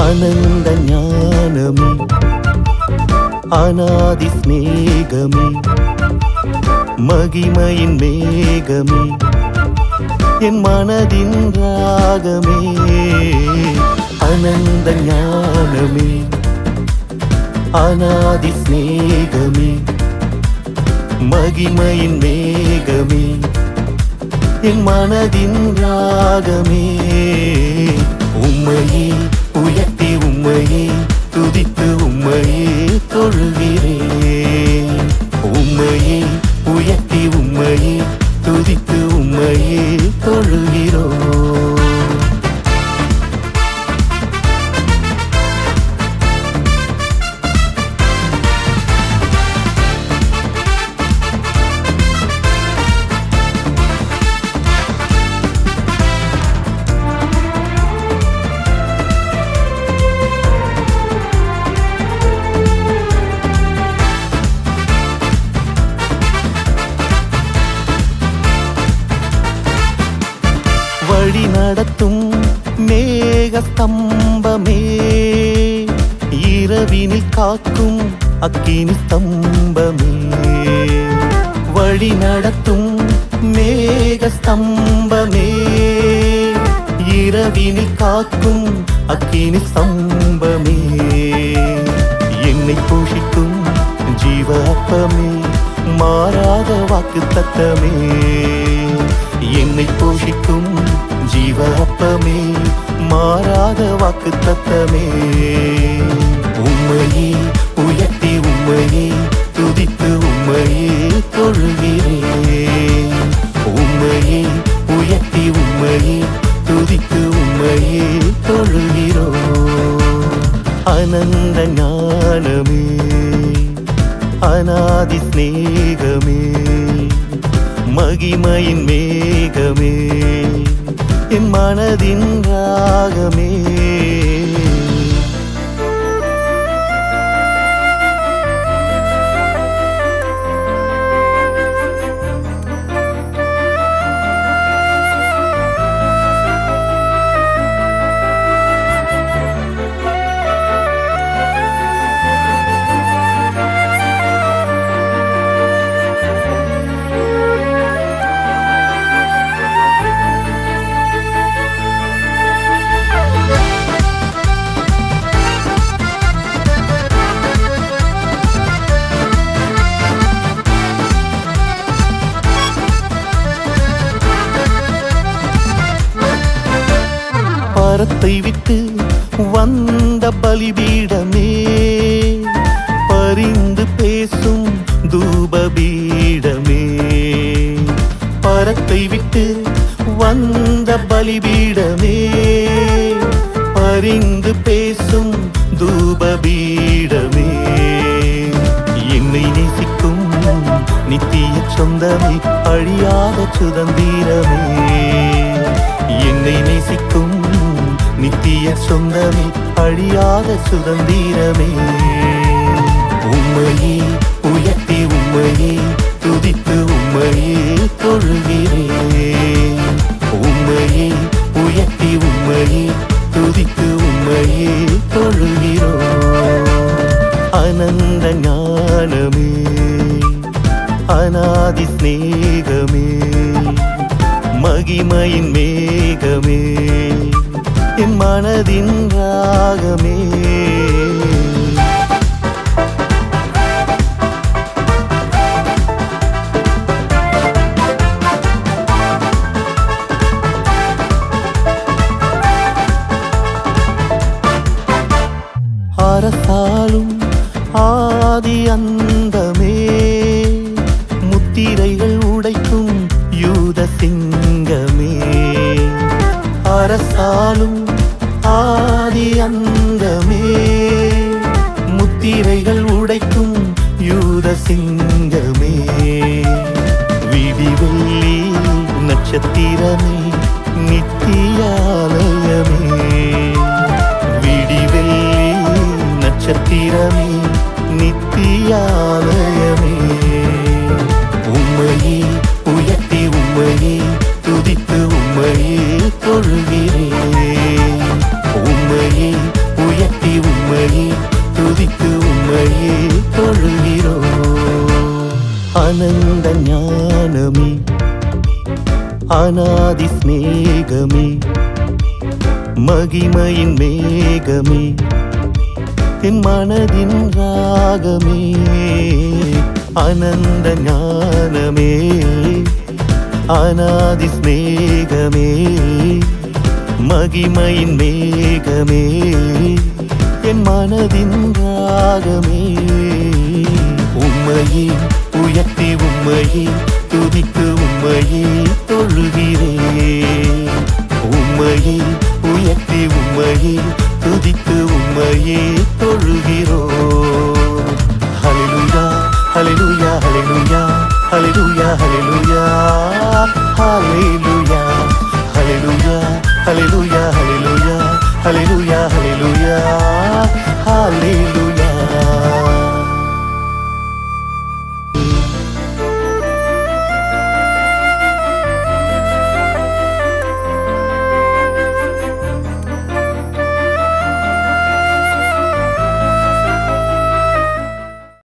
அனந்த ஞானமே அநாதி ஸ்நேகமே மகிமையின் மேகமே என் மனதின் ராகமே. அனந்த ஞானமே அநாதி ஸ்நேகமே மகிமையின் மேகமே என் மனதின் ராகமே. உம்மையே உயர்த்தி உம்மையே துதித்து உம்மையே தொழுகிறேன். ஸ்தம்பமே இரவினில் காக்கும் அக்கினி ஸ்தம்பமே. வழி நடத்தும் மேக ஸ்தம்பமே. இரவினில் காக்கும் அக்கினி ஸ்தம்பமே. என்னை போஷிக்கும் ஜீவ அப்பமே. மாறாத வாக்கு தத்தமே. என்னை போஷிக்கும் ஜீவ அப்பமே. மாறாத வாக்கு தத்தமே உண்மையே உயர்த்தி உண்மையே துதித்து உண்மையே தொழுகிறேன். உண்மையே உயர்த்தி உண்மையே துதித்து உண்மையே தொழுகிறோம். அனந்த ஞானமே அநாதி ஸ்நேகமே மகிமையின் மேகமே. என் மனதின் ராகமே. பரத்தை விட்டு வந்த பலிபீடமே. பரிந்து பேசும் தூபபீடமே. பரத்தை விட்டு வந்த பலிபீடமே. பரிந்து பேசும் தூபபீடமே. என்னை நேசிக்கும் நித்திய சொந்தமே அழியாத சுதந்திரமே. என்னை நேசிக்கும் நித்திய சொந்தமே அழியாத சுதந்திரமே. உண்மையே உயர்த்தி உண்மையே துதித்து உண்மையே தொழுகிறேன். உண்மையே உயர்த்தி உண்மையே துதித்து உண்மையே தொழுகிறோம். அனந்த ஞானமே அநாதி ஸ்நேகமே மகிமையின் மேகமே. என் மனதின் ராகமே. அரசாலும் ஆதி அந்த அரசாலும் ஆதி அந்தமே. முத்திரைகள் உடைக்கும் யூத சிங்கமே. விடிவெள்ளி நட்சத்திரமே நித்தியாலயமே. விடிவெள்ளி நட்சத்திரமே நித்தியாலயமே കയ്യിൽ തൊഴുകിലോ അനന്ത ജ്ഞാനമേ അനാദി സ്നേഹമേ മഹിമയിൻ മേഘമേ എൻ മനതിൻ രാഗമേ അനന്ത ജ്ഞാനമേ അനാദി സ്നേഹമേ മഹിമയിൻ മേഘമേ. என் மனதின் ராகமே. உம்மையே உயர்த்தி உம்மையே துதித்து உம்மையே தொழுகிறேன்.